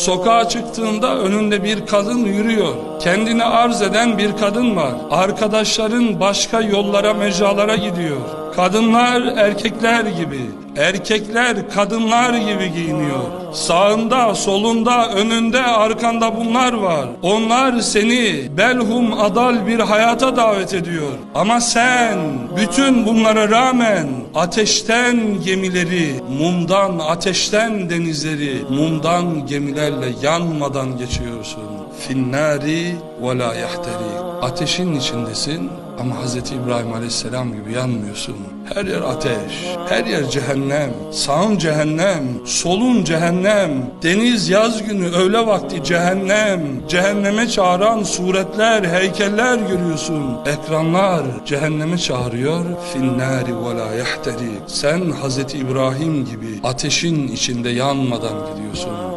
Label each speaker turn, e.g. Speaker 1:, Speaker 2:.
Speaker 1: Sokağa çıktığında önünde bir kadın yürüyor. Kendini arz eden bir kadın var. Arkadaşların başka yollara, mecralara gidiyor. Kadınlar erkekler gibi, erkekler kadınlar gibi giyiniyor. Sağında, solunda, önünde, arkanda bunlar var. Onlar seni belhum adal bir hayata davet ediyor. Ama sen bütün bunlara rağmen ateşten gemileri, mumdan ateşten denizleri, mumdan gemilerle yanmadan geçiyorsun. Finnari ve la yahteri. Ateşin içindesin ama Hz. İbrahim Aleyhisselam gibi yanmıyorsun. Her yer ateş, her yer cehennem. Sağın cehennem, solun cehennem. Deniz yaz günü öğle vakti cehennem. Cehenneme çağıran suretler, heykeller görüyorsun. Ekranlar cehenneme çağırıyor. Finnari ve la yahteri. Sen Hz. İbrahim gibi ateşin içinde yanmadan gidiyorsun.